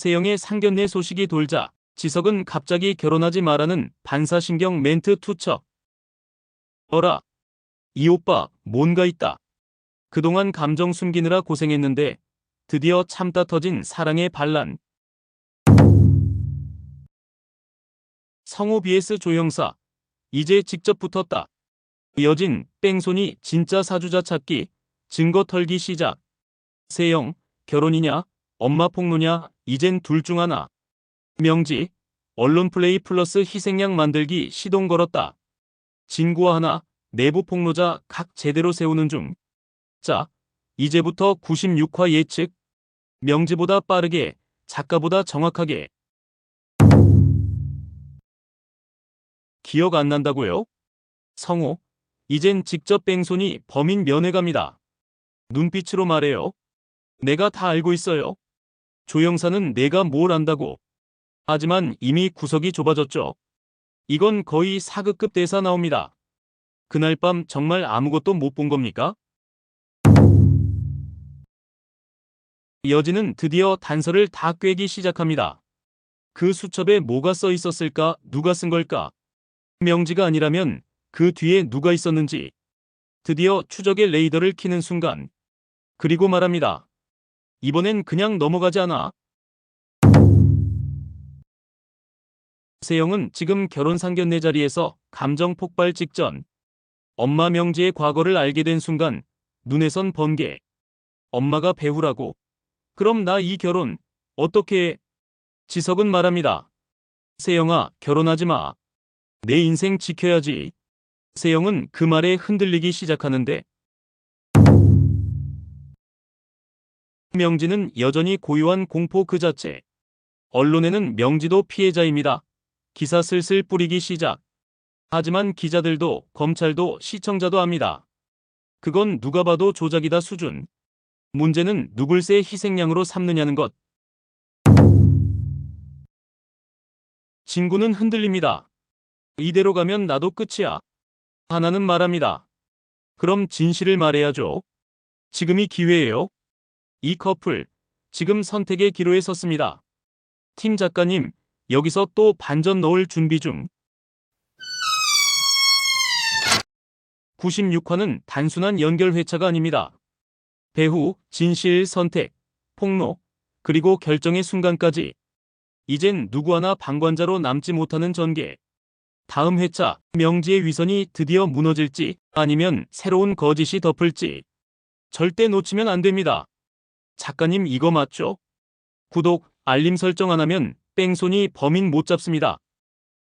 세영의 상견례 소식이 돌자 지석은 갑자기 결혼하지 마라는 반사신경 멘트 투척. 어라. 이 오빠 뭔가 있다. 그동안 감정 숨기느라 고생했는데 드디어 참다 터진 사랑의 반란. 성우 BS 조영사. 이제 직접 붙었다. 이어진 뺑소니 진짜 사주자 찾기 증거 털기 시작. 세영 결혼이냐 엄마 폭로냐 이젠 둘 중 하나. 명지 언론 플레이 플러스 희생양 만들기 시동 걸었다. 진구와 하나 내부 폭로자 각 제대로 세우는 중. 자, 이제부터 96화 예측. 명지보다 빠르게, 작가보다 정확하게. 기억 안 난다고요? 성호, 이젠 직접 뺑소니 범인 면회 갑니다. 눈빛으로 말해요. 내가 다 알고 있어요. 조영사는 내가 뭘 안다고. 하지만 이미 구석이 좁아졌죠. 이건 거의 사극급 대사 나옵니다. 그날 밤 정말 아무것도 못 본 겁니까? 여진은 드디어 단서를 다 꿰기 시작합니다. 그 수첩에 뭐가 써 있었을까? 누가 쓴 걸까? 명지가 아니라면 그 뒤에 누가 있었는지. 드디어 추적의 레이더를 키는 순간. 그리고 말합니다. 이번엔 그냥 넘어가지 않아. 세영은 지금 결혼 상견례 자리에서 감정 폭발 직전. 엄마 명지의 과거를 알게 된 순간 눈에선 번개. 엄마가 배우라고. 그럼 나 이 결혼 어떻게 해? 지석은 말합니다. 세영아 결혼하지 마. 내 인생 지켜야지. 세영은 그 말에 흔들리기 시작하는데 명지는 여전히 고요한 공포 그 자체. 언론에는 명지도 피해자입니다. 기사 슬슬 뿌리기 시작. 하지만 기자들도 검찰도 시청자도 압니다. 그건 누가 봐도 조작이다 수준. 문제는 누굴 새 희생양으로 삼느냐는 것. 진구는 흔들립니다. 이대로 가면 나도 끝이야. 하나는 말합니다. 그럼 진실을 말해야죠. 지금이 기회예요. 이 커플, 지금 선택의 기로에 섰습니다. 팀 작가님, 여기서 또 반전 넣을 준비 중. 96화는 단순한 연결 회차가 아닙니다. 배후, 진실, 선택, 폭로, 그리고 결정의 순간까지. 이젠 누구 하나 방관자로 남지 못하는 전개. 다음 회차, 명지의 위선이 드디어 무너질지 아니면 새로운 거짓이 덮을지. 절대 놓치면 안 됩니다. 작가님 이거 맞죠? 구독, 알림 설정 안 하면 뺑소니 범인 못 잡습니다.